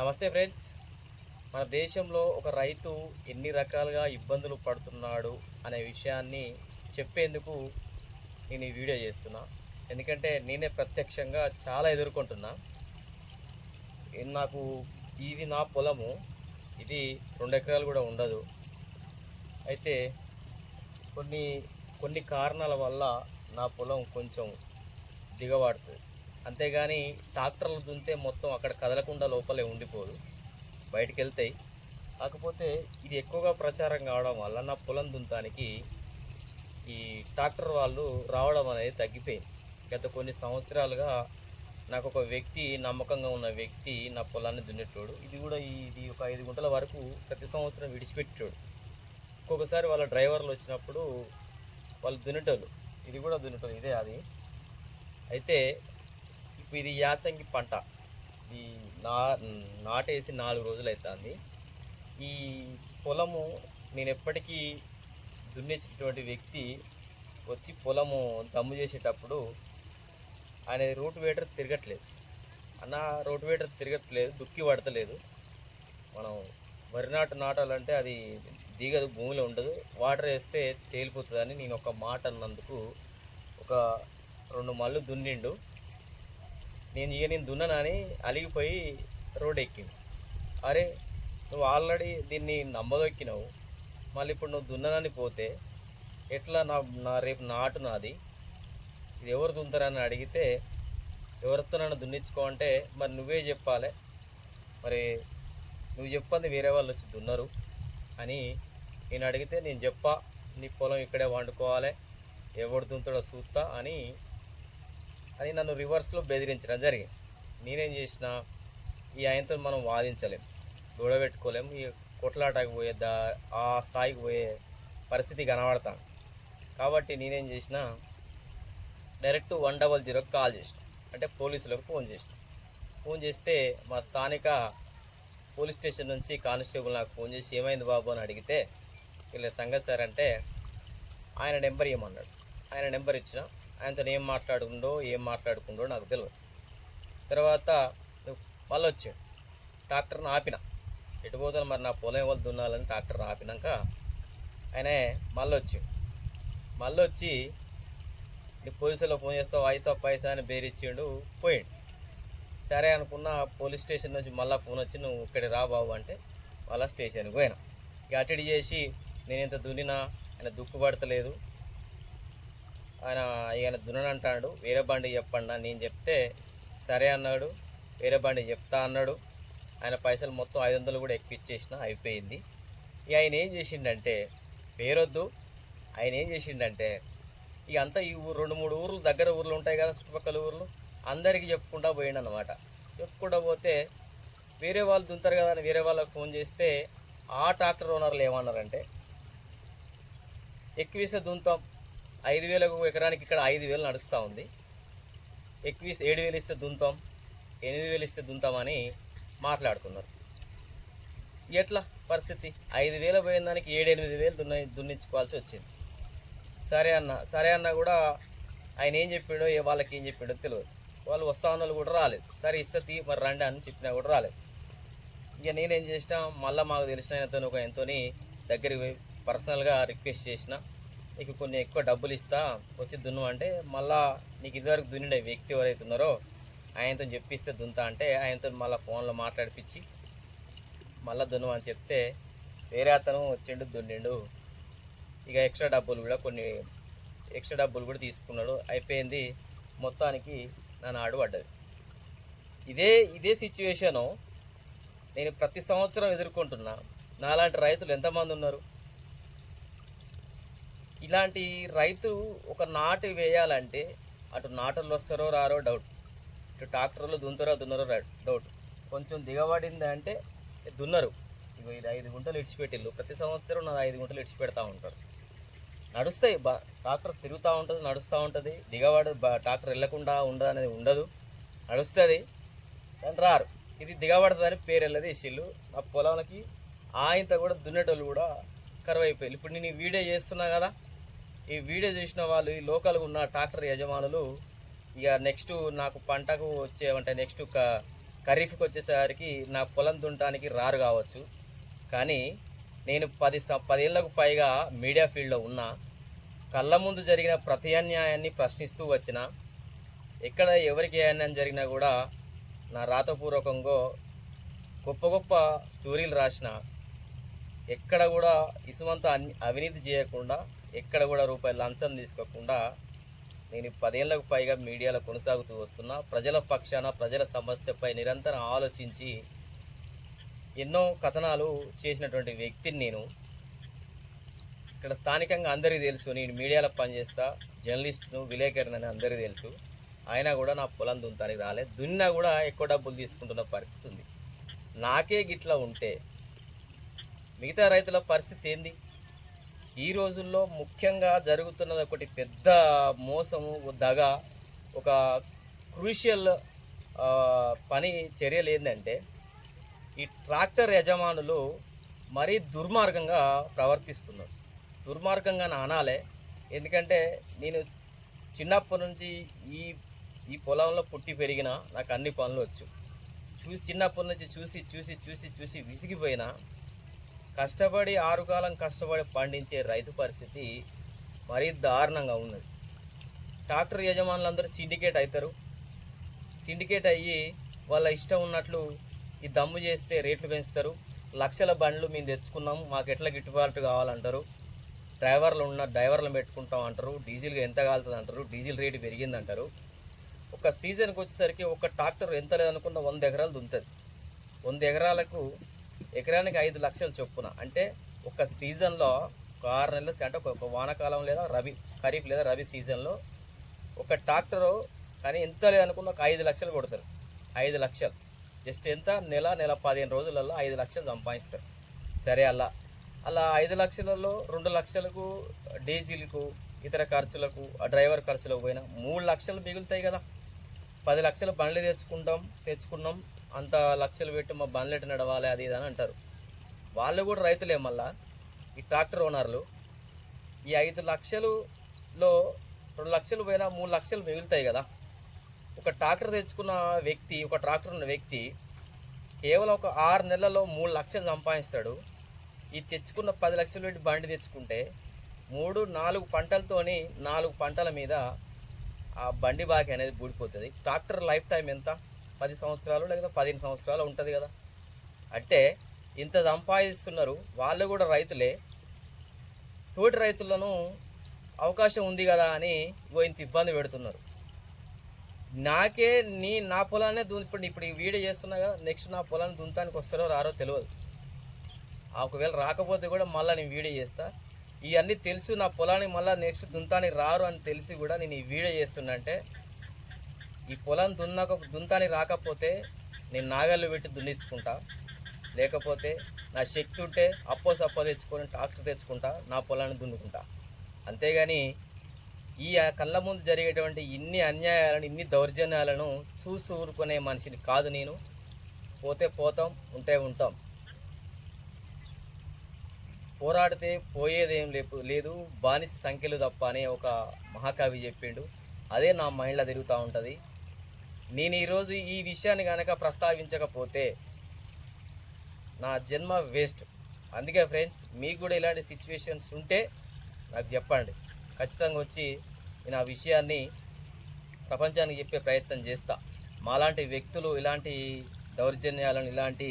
నమస్తే ఫ్రెండ్స్. మన దేశంలో ఒక రైతు ఎన్ని రకాలుగా ఇబ్బందులు పడుతున్నాడు అనే విషయాన్ని చెప్పేందుకు నేను ఈ వీడియో చేస్తున్నా. ఎందుకంటే నేనే ప్రత్యక్షంగా చాలా ఎదుర్కొంటున్నా. ఇది నాకు ఇది నా పొలము ఇది రెండు ఎకరాలు కూడా ఉండదు. అయితే కొన్ని కొన్ని కారణాల వల్ల నా పొలం కొంచెం దిగబడుతుంది. అంతేగాని ట్రాక్టర్లు దున్నితే మొత్తం అక్కడ కదలకుండా లోపలే ఉండిపోదు బయటికి వెళ్తాయి కాకపోతే ఇది ఎక్కువగా ప్రచారం కావడం వల్ల నా పొలం దున్నటానికి ఈ ట్రాక్టర్ వాళ్ళు రావడం అనేది తగ్గిపోయింది. గత కొన్ని సంవత్సరాలుగా నాకు ఒక వ్యక్తి నమ్మకంగా ఉన్న వ్యక్తి నా పొలాన్ని దున్నేటోడు. ఇది కూడా ఇది ఒక ఐదు గుంటల వరకు ప్రతి సంవత్సరం విడిచిపెట్టేటోడు. ఒక్కొక్కసారి వాళ్ళ డ్రైవర్లు వచ్చినప్పుడు వాళ్ళు దున్నేటోళ్ళు. ఇది కూడా దున్నేటోళ్ళు ఇదే అది. అయితే ఇది యాసంగి పంట. ఈ నా నాటేసి నాలుగు రోజులు అవుతుంది ఈ పొలము నేను ఎప్పటికీ దున్నేసినటువంటి వ్యక్తి వచ్చి పొలము దమ్ము చేసేటప్పుడు ఆయన రోటివేటర్ తిరగట్లేదు. అన్న రోటివేటర్ తిరగట్లేదు దుక్కి పడతలేదు. మనం వరి నాటు నాటాలంటే అది దిగదు భూమిలో ఉండదు. వాటర్ వేస్తే తేలిపోతుందని నేను ఒక మాట అన్నందుకు ఒక రెండు మళ్ళు దున్నిండు. నేను ఇక నేను దున్ననని అలిగిపోయి రోడ్ ఎక్కింది అరే నువ్వు ఆల్రెడీ దీన్ని నమ్మదొక్కినావు. మళ్ళీ ఇప్పుడు నువ్వు దున్ననని పోతే ఎట్లా నా నా రేపు నాటు నాది? ఇది ఎవరు దున్నుతారని అడిగితే ఎవరితో నన్ను దున్నించుకో అంటే మరి నువ్వే చెప్పాలి. మరి నువ్వు చెప్పంది వేరే వాళ్ళు వచ్చి దున్నరు అని నేను అడిగితే నేను చెప్పా నీ పొలం ఇక్కడే వండుకోవాలి ఎవడు దున్నుతాడో చూస్తా అని అని నన్ను రివర్స్లో బెదిరించడం జరిగింది. నేనేం చేసిన ఈ ఆయనతో మనం వాదించలేం. దూడబెట్టుకోలేం ఈ కొట్లాటకు పోయే దా ఆ స్థాయికి పోయే పరిస్థితి కనబడతాను కాబట్టి నేనేం చేసిన డైరెక్ట్ వన్ డబల్ జీరోకి కాల్ చేసిన. అంటే పోలీసులకు ఫోన్ చేసిన. ఫోన్ చేస్తే మా స్థానిక పోలీస్ స్టేషన్ నుంచి కానిస్టేబుల్ నాకు ఫోన్ చేసి ఏమైంది బాబు? అని అడిగితే వీళ్ళ సంగతి సార్ అంటే ఆయన నెంబర్ ఇవ్వమన్నాడు. ఆయన నెంబర్ ఇచ్చిన ఆయనతో ఏం మాట్లాడుకుండో ఏం మాట్లాడుకుండో నాకు తెలియదు తర్వాత మళ్ళీ వచ్చాడు ట్రాక్టర్ని ఆపిన. ఎటు పోతాను మరి నా పొలం వాళ్ళు దున్నాలని ట్రాక్టర్ ఆపినాక ఆయన మళ్ళీ వచ్చాడు మళ్ళీ వచ్చి నీ పోలీసులో ఫోన్ చేస్తా వాయిస్ ఆఫ్ వాయిస్ అని బేరిచ్చిండు పోయిండు. సరే అనుకున్న పోలీస్ స్టేషన్ నుంచి మళ్ళీ ఫోన్ వచ్చి నువ్వు ఇక్కడ రా బాబు అంటే మళ్ళీ స్టేషన్కి పోయినా. ఇక అటు చేసి నేను ఇంత దున్నినా ఆయన దుక్కుపడతలేదు ఆయన ఆయన దున్ననంటాడు వేరే బండి చెప్పండి నేను చెప్తే సరే అన్నాడు వేరే బండి చెప్తా అన్నాడు. ఆయన పైసలు మొత్తం ఐదు వందలు కూడా ఎక్కిచ్చేసిన అయిపోయింది. ఇక ఆయన ఏం చేసిండంటే పేరొద్దు. ఆయన ఏం చేసిండంటే ఇక అంతా ఈ ఊరు రెండు మూడు ఊర్లు దగ్గర ఊర్లు ఉంటాయి కదా చుట్టుపక్కల ఊర్లు అందరికీ చెప్పుకుంటా పోయిండు అనమాట చెప్పుకుంటా పోతే వేరే వాళ్ళు దుంతారు కదా అని వేరే వాళ్ళకి ఫోన్ చేస్తే ఆ ట్రాక్టర్ ఓనర్లు ఏమన్నారంటే ఎక్కువేసే దుంతాం ఐదు వేలకు ఎకరానికి ఇక్కడ ఐదు వేలు నడుస్తూ ఉంది. ఎక్కువ ఏడు వేలు ఇస్తే దుంతాం ఎనిమిది వేలు ఇస్తే దుంతామని మాట్లాడుకున్నారు. ఎట్లా పరిస్థితి? ఐదు వేలు పోయిన దానికి ఏడు ఎనిమిది వేలు దున్న దున్నించుకోవాల్సి వచ్చింది. సరే అన్న సరే అన్న కూడా ఆయన ఏం చెప్పిండో ఏ వాళ్ళకి ఏం చెప్పిండో తెలియదు వాళ్ళు వస్తా వాళ్ళు కూడా రాలేదు. సరే ఇస్తే తీ మరి రండి అని చెప్పినా కూడా రాలేదు. ఇక నేనేం చేసిన మళ్ళీ మాకు తెలిసిన ఆయనతో ఒక ఎంతోని దగ్గరికి పోయి పర్సనల్గా రిక్వెస్ట్ చేసిన నీకు కొన్ని ఎక్కువ డబ్బులు ఇస్తా వచ్చి దున్ను అంటే మళ్ళా నీకు ఇదివరకు దున్నిన వ్యక్తి ఎవరైతే ఉన్నారో ఆయనతో చెప్పిస్తే దున్తా అంటే ఆయనతో మళ్ళీ ఫోన్లో మాట్లాడిపించి మళ్ళీ దున్ను అని చెప్తే వేరే అతను వచ్చిండు దున్నిండు. ఇక ఎక్స్ట్రా డబ్బులు కూడా కొన్ని ఎక్స్ట్రా డబ్బులు కూడా తీసుకున్నాడు. అయిపోయింది. మొత్తానికి నా నాడు పడ్డది. ఇదే ఇదే సిచ్యువేషను నేను ప్రతి సంవత్సరం ఎదుర్కొంటున్నా. నాలాంటి రైతులు ఎంతమంది ఉన్నారు? ఇలాంటి రైతు ఒక నాటు వేయాలంటే అటు నాటలు వస్తారో రారో డౌట్ ఇటు ట్రాక్టర్లు దున్నుతారో దున్నరో డౌట్ కొంచెం దిగబడింది అంటే దున్నరు. ఇగో ఇది ఐదు గుంటలు ఇడిచిపెట్టిల్లు. ప్రతి సంవత్సరం నాది ఐదు గుంటలు ఇడిచిపెడతా ఉంటారు. నడుస్తాయి బా ట్రాక్టర్ తిరుగుతూ ఉంటుంది నడుస్తూ ఉంటుంది. దిగబడదు ట్రాక్టర్ వెళ్ళకుండా ఉండదు అనేది ఉండదు. నడుస్తుంది కానీ రారు. ఇది దిగబడదని పేరు వెళ్ళదు ఇచ్చిళ్ళు నా పొలాలకి ఆయంత కూడా దున్నేటోళ్ళు కూడా కరువు అయిపోయారు ఇప్పుడు నేను వీడియో చేస్తున్నా కదా ఈ వీడియో చూసిన వాళ్ళు ఈ లోకల్గా ఉన్న ట్రాక్టర్ యజమానులు ఇక నెక్స్ట్ నాకు పంటకు వచ్చే అంటే నెక్స్ట్ క ఖరీఫ్కి వచ్చేసరికి నా పొలం దుంటానికి రారు కావచ్చు. కానీ నేను పది స పదేళ్ళకు పైగా మీడియా ఫీల్డ్లో ఉన్నా కళ్ళ ముందు జరిగిన ప్రతి అన్యాయాన్ని ప్రశ్నిస్తూ వచ్చిన ఎక్కడ ఎవరికి అన్యాయం జరిగినా కూడా నా రాతపూర్వకంగా గొప్ప గొప్ప స్టోరీలు రాసిన ఎక్కడ కూడా ఇసుమంత అవినీతి చేయకుండా ఎక్కడ కూడా రూపాయలు లంచం తీసుకోకుండా నేను పదేళ్ళకు పైగా మీడియాలో కొనసాగుతూ వస్తున్నా. ప్రజల పక్షాన ప్రజల సమస్యపై నిరంతరం ఆలోచించి ఎన్నో కథనాలు చేసినటువంటి వ్యక్తిని నేను. ఇక్కడ స్థానికంగా అందరికీ తెలుసు నేను మీడియాలో పనిచేస్తా జర్నలిస్ట్ను విలేకరిని అని అందరికీ తెలుసు. అయినా కూడా నా పొలం దుంతానికి రాలే. దున్నా కూడా ఎక్కువ డబ్బులు తీసుకుంటున్న పరిస్థితి ఉంది. నాకే గిట్లా ఉంటే మిగతా రైతుల పరిస్థితి ఏంది? ఈ రోజుల్లో ముఖ్యంగా జరుగుతున్నది ఒకటి పెద్ద మోసము దగ ఒక క్రూషియల్ పని చర్యలు ఏంటంటే ఈ ట్రాక్టర్ యజమానులు మరీ దుర్మార్గంగా ప్రవర్తిస్తున్నారు. దుర్మార్గంగా అనాలే. ఎందుకంటే నేను చిన్నప్పటి నుంచి ఈ ఈ పొలంలో పుట్టి పెరిగిన నాకు అన్ని పనులు వచ్చు. చూసి చిన్నప్పటి నుంచి చూసి చూసి చూసి చూసి విసిగిపోయినా కష్టపడి ఆరుకాలం కష్టపడి పండించే రైతు పరిస్థితి మరీ దారుణంగా ఉన్నది. ట్రాక్టర్ యజమానులందరూ సిండికేట్ అవుతారు సిండికేట్ అయ్యి వాళ్ళ ఇష్టం ఉన్నట్లు ఈ దమ్ము చేస్తే రేట్లు పెంచుతారు. లక్షల బండ్లు మేము తెచ్చుకున్నాం మాకు ఎట్లా గిట్టుబాటు కావాలంటారు. డ్రైవర్లు ఉన్న డ్రైవర్లను పెట్టుకుంటాం అంటారు. డీజిల్గా ఎంత కాలుతుంది అంటారు. డీజిల్ రేటు పెరిగింది అంటారు ఒక సీజన్కి వచ్చేసరికి ఒక ట్రాక్టర్ ఎంత లేదనుకున్న వంద ఎకరాలు దుంతుంది వంద ఎకరాలకు ఎకరానికి ఐదు లక్షలు చొప్పున. అంటే ఒక సీజన్లో ఒక ఆరు నెలలు అంటే ఒక- వానకాలం వానాకాలం లేదా రబీ ఖరీఫ్ లేదా రబీ సీజన్లో ఒక ట్రాక్టరు కానీ ఎంత లేదనుకున్న ఒక ఐదు లక్షలు కొడతారు. ఐదు లక్షలు. జస్ట్ ఎంత? నెల నెల పదిహేను రోజులలో ఐదు లక్షలు సంపాదిస్తారు. సరే అలా. అలా ఐదు లక్షలలో రెండు లక్షలకు డీజిల్కు ఇతర ఖర్చులకు ఆ డ్రైవర్ ఖర్చులకు పోయినా మూడు లక్షలు మిగులుతాయి కదా. పది లక్షలు బండ్లు తెచ్చుకుంటాం తెచ్చుకున్నాం అంత లక్షలు పెట్టి మా బండ్లు నడవాలి అది ఇది అని అంటారు. వాళ్ళు కూడా రైతులే మళ్ళా ఈ ట్రాక్టర్ ఓనర్లు. ఈ ఐదు లక్షలులో రెండు లక్షలు పోయినా మూడు లక్షలు మిగులుతాయి కదా. ఒక ట్రాక్టర్ తెచ్చుకున్న వ్యక్తి ఒక ట్రాక్టర్ ఉన్న వ్యక్తి కేవలం ఒక ఆరు నెలల్లో మూడు లక్షలు సంపాదిస్తాడు. ఈ తెచ్చుకున్న పది లక్షలు పెట్టి బండి తెచ్చుకుంటే మూడు నాలుగు పంటలతోని నాలుగు పంటల మీద ఆ బండి బాకీ అనేది బూడిపోతుంది. ట్రాక్టర్ లైఫ్ టైం ఎంత? పది సంవత్సరాలు లేకపోతే పదిహేను సంవత్సరాలు ఉంటుంది కదా. అంటే ఇంత సంపాదిస్తున్నారు వాళ్ళు కూడా రైతులే. తోటి రైతులను అవకాశం ఉంది కదా అని ఇంత ఇబ్బంది పెడుతున్నారు. నాకే నీ నా పొలాన్నే దు ఇప్పుడు ఇప్పుడు ఈ వీడియో చేస్తున్నా కదా నెక్స్ట్ నా పొలాన్ని దుంతానికి వస్తారో రారో తెలియదు. ఒకవేళ రాకపోతే కూడా మళ్ళీ నేను వీడియో చేస్తా. ఇవన్నీ తెలుసు నా పొలానికి మళ్ళీ నెక్స్ట్ దుంతానికి రారు అని తెలిసి కూడా నేను ఈ వీడియో చేస్తున్నా అంటే ఈ పొలం దున్నక దుంతానికి రాకపోతే నేను నాగళ్ళు పెట్టి దున్నించుకుంటా లేకపోతే నా శక్తి ఉంటే అప్పో సప్పో తెచ్చుకొని ట్రాక్టర్ తెచ్చుకుంటా నా పొలాన్ని దున్నుకుంటా. అంతేగాని ఈ కళ్ళ ముందు జరిగేటువంటి ఇన్ని అన్యాయాలను ఇన్ని దౌర్జన్యాలను చూస్తూ ఊరుకునే మనిషిని కాదు నేను. పోతే పోతాం ఉంటే ఉంటాం. పోరాడితే పోయేదేం లేపు లేదు బానిస సంఖ్యలు తప్ప అనే ఒక మహాకవి చెప్పిండు. అదే నా మైండ్లో తిరుగుతూ ఉంటుంది. నేను ఈరోజు ఈ విషయాన్ని కనుక ప్రస్తావించకపోతే నా జన్మ వేస్ట్. అందుకే ఫ్రెండ్స్ మీకు కూడా ఇలాంటి సిచ్యువేషన్స్ ఉంటే నాకు చెప్పండి. ఖచ్చితంగా వచ్చి నేను ఆ విషయాన్ని ప్రపంచానికి చెప్పే ప్రయత్నం చేస్తా. మాలాంటి వ్యక్తులు ఇలాంటి దౌర్జన్యాలను ఇలాంటి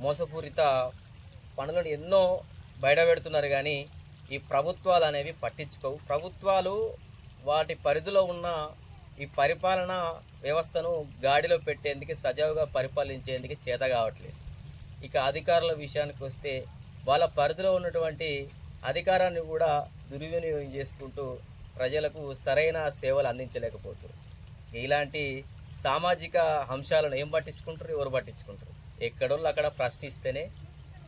మోసపూరిత పనులను ఎన్నో బయటపెడుతున్నారు కానీ ఈ ప్రభుత్వాలు అనేవి పట్టించుకోవు. ప్రభుత్వాలు వాటి పరిధిలో ఉన్న ఈ పరిపాలన వ్యవస్థను గాడిలో పెట్టేందుకు సజావుగా పరిపాలించేందుకు చేత కావట్లేదు. ఇక అధికారుల విషయానికి వస్తే వాళ్ళ పరిధిలో ఉన్నటువంటి అధికారాన్ని కూడా దుర్వినియోగం చేసుకుంటూ ప్రజలకు సరైన సేవలు అందించలేకపోతారు ఇలాంటి సామాజిక అంశాలను ఏం పట్టించుకుంటారు? ఎవరు పట్టించుకుంటారు? ఎక్కడోళ్ళు అక్కడ ప్రశ్నిస్తేనే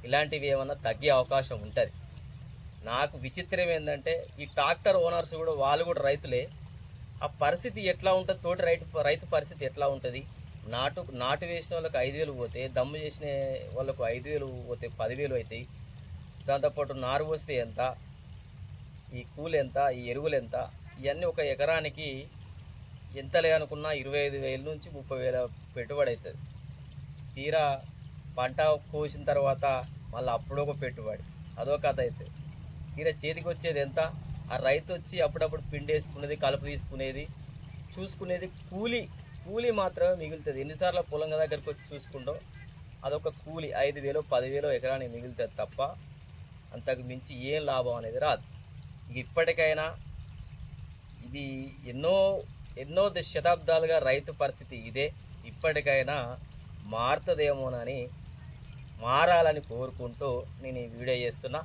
ఇలాంటివి ఏమన్నా తగ్గే అవకాశం ఉంటుంది. నాకు విచిత్రం ఏంటంటే ఈ ట్రాక్టర్ ఓనర్స్ కూడా వాళ్ళు కూడా రైతులే. ఆ పరిస్థితి ఎట్లా ఉంటుంది? తోటి రైతు రైతు పరిస్థితి ఎట్లా ఉంటుంది? నాటు నాటు వేసిన వాళ్ళకి ఐదు వేలు పోతే దమ్ము చేసిన వాళ్ళకు ఐదు వేలు పోతే పదివేలు అవుతాయి దాంతోపాటు నారు పోస్తే ఎంత? ఈ కూలి ఎంత? ఈ ఎరువులు ఎంత? ఇవన్నీ ఒక ఎకరానికి ఎంత లేదనుకున్నా ఇరవై ఐదు వేల నుంచి ముప్పై వేల పెట్టుబడి అవుతుంది తీరా పంట కోసిన తర్వాత మళ్ళీ అప్పుడొక పెట్టుబడి. అదో కథ అవుతుంది తీరా చేతికి వచ్చేది ఎంత? ఆ రైతు వచ్చి అప్పుడప్పుడు పిండి వేసుకునేది కలుపు తీసుకునేది చూసుకునేది కూలి కూలి మాత్రమే మిగులుతుంది. ఎన్నిసార్లు పొలం దగ్గరికి వచ్చి చూసుకుంటాం అదొక కూలి. ఐదు వేలు పదివేలు ఎకరానికి మిగులుతుంది తప్ప అంతకు మించి ఏం లాభం అనేది రాదు. ఇప్పటికైనా ఇది ఎన్నో ఎన్నో ద- శతాబ్దాలుగా రైతు పరిస్థితి ఇదే. ఇప్పటికైనా మారుతుందేమోనని మారాలని కోరుకుంటూ నేను ఈ వీడియో చేస్తున్నా.